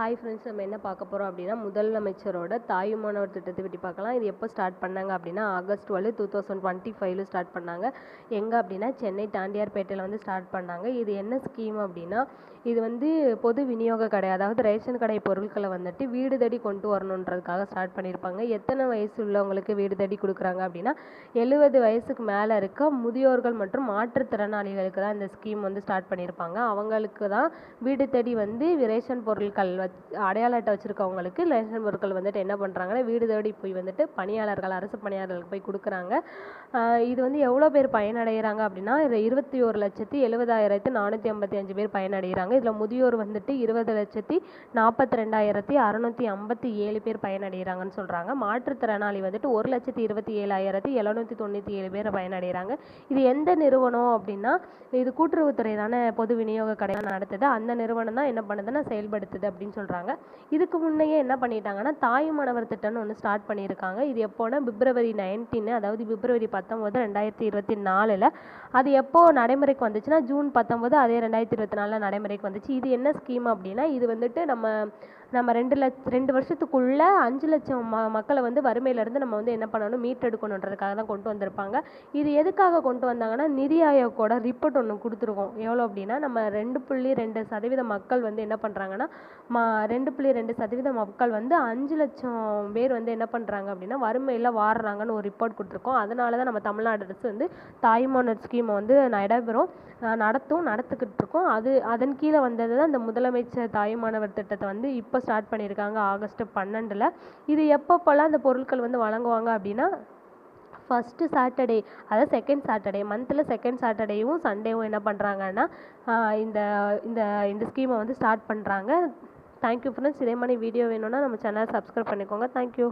Hi friends நம்ம என்ன பார்க்க போகிறோம் அப்படின்னா முதலமைச்சரோட தாயுமானவர் திட்டத்தை பற்றி பார்க்கலாம். இது எப்போ ஸ்டார்ட் பண்ணாங்க அப்படின்னா August twelve two thousand twenty ஃபைவ்ல ஸ்டார்ட் பண்ணாங்க. எங்கே அப்படின்னா சென்னை தாண்டியார்பேட்டையில் வந்து ஸ்டார்ட் பண்ணாங்க. இது என்ன ஸ்கீம் அப்படின்னா இது வந்து பொது விநியோக கடை அதாவது ரேஷன் கடை பொருட்களை வந்துட்டு வீடு தேடி கொண்டு வரணுன்றதுக்காக ஸ்டார்ட் பண்ணியிருப்பாங்க. எத்தனை வயசு உள்ளவங்களுக்கு வீடு தேடி கொடுக்குறாங்க அப்படின்னா எழுபது வயசுக்கு மேலே இருக்க முதியோர்கள் மற்றும் மாற்றுத்திறனாளிகளுக்கு தான் இந்த ஸ்கீம் வந்து ஸ்டார்ட் பண்ணியிருப்பாங்க. அவங்களுக்கு தான் வீடு தேடி வந்து ரேஷன் பொருட்கள் வச் அடையாள அட்டை வச்சுருக்கவங்களுக்கு ரேஷன் பொருட்கள் வந்துட்டு என்ன பண்ணுறாங்கன்னா வீடு தேடி போய் வந்துட்டு பணியாளர்கள் அரசு பணியாளர்களுக்கு போய் கொடுக்குறாங்க. இது வந்து எவ்வளோ பேர் பயனடைகிறாங்க அப்படின்னா இது இருபத்தி ஒரு லட்சத்தி எழுபதாயிரத்தி நானூற்றி ஐம்பத்தி அஞ்சு பேர் பயனடைகிறாங்க இதில் முதியோர் வந்துட்டு இருபது லட்சத்தி நாற்பத்தி ரெண்டாயிரத்தி அறநூற்றி ஐம்பத்தி ஏழு பேர் பயனடைகிறாங்கன்னு சொல்கிறாங்க மாற்றுத்திறனாளி வந்துட்டு ஒரு லட்சத்தி இருபத்தி ஏழாயிரத்தி எழுநூற்றி தொண்ணூற்றி ஏழு பேர் பயனடைகிறாங்க இது எந்த நிறுவனம் அப்படின்னா இது கூட்டுறவுத்துறை தானே பொது விநியோக கடை நடத்துது. அந்த நிறுவனம் தான் என்ன பண்ணுதுன்னா செயல்படுத்துது அப்படின்னு சொல்கிறாங்க இதுக்கு முன்னையே என்ன பண்ணிட்டாங்கன்னா தாயுமானவர் திட்டம்னு ஒன்று ஸ்டார்ட் பண்ணியிருக்காங்க. இது எப்போனா பிப்ரவரி நைன்டீன் அதாவது பிப்ரவரி பத்தொம்போது ரெண்டாயிரத்தி இருபத்தி நாலில். அது எப்போ நடைமுறைக்கு வந்துச்சுன்னா ஜூன் பத்தொம்போது அதே ரெண்டாயிரத்தி இருபத்தி நாலில் நடைமுறைக்கு வந்துச்சு. இது என்ன ஸ்கீம் அப்படின்னா இது வந்துட்டு நம்ம நம்ம ரெண்டு லட்ச ரெண்டு வருஷத்துக்குள்ள அஞ்சு லட்சம் ம மக்களை வந்து வறுமையிலேருந்து நம்ம வந்து என்ன பண்ணணும் மீட்டெடுக்கணுன்றதுக்காக தான் கொண்டு வந்திருப்பாங்க. இது எதுக்காக கொண்டு வந்தாங்கன்னா நிதி ஆயோக்கோட ரிப்போர்ட் ஒன்று கொடுத்துருக்கோம். எவ்வளோ அப்படின்னா நம்ம ரெண்டு புள்ளி ரெண்டு சதவீத மக்கள் வந்து என்ன பண்ணுறாங்கன்னா மா ரெண்டு புள்ளி ரெண்டு சதவீத மக்கள் வந்து அஞ்சு லட்சம் பேர் வந்து என்ன பண்ணுறாங்க அப்படின்னா வறுமையில் வாடுறாங்கன்னு ஒரு ரிப்போர்ட் கொடுத்துருக்கோம். அதனால தான் நம்ம தமிழ்நாடு அரசு வந்து தாய்மானவர் ஸ்கீமை வந்து நடைபெறும் நடத்தும் நடத்துக்கிட்டு இருக்கோம். அது அதன் கீழே வந்தது தான் இந்த முதலமைச்சர் தாயுமானவர் திட்டத்தை வந்து இப்போ ஸ்டார்ட் பண்ணியிருக்காங்க ஆகஸ்ட் பன்னெண்டில். இது எப்பப்போல்லாம் அந்த பொருட்கள் வந்து வழங்குவாங்க அப்படின்னா ஃபஸ்ட்டு சாட்டர்டே அதாவது செகண்ட் சாட்டர்டே மந்தில் செகண்ட் சாட்டர்டேவும் சண்டேவும் என்ன பண்ணுறாங்கன்னா இந்த இந்த இந்த ஸ்கீமை வந்து ஸ்டார்ட் பண்ணுறாங்க தேங்க்யூ ஃப்ரெண்ட்ஸ் இதே மாதிரி வீடியோ வேணும்னா நம்ம சேனலை சப்ஸ்கிரைப் பண்ணிக்கோங்க. தேங்க்யூ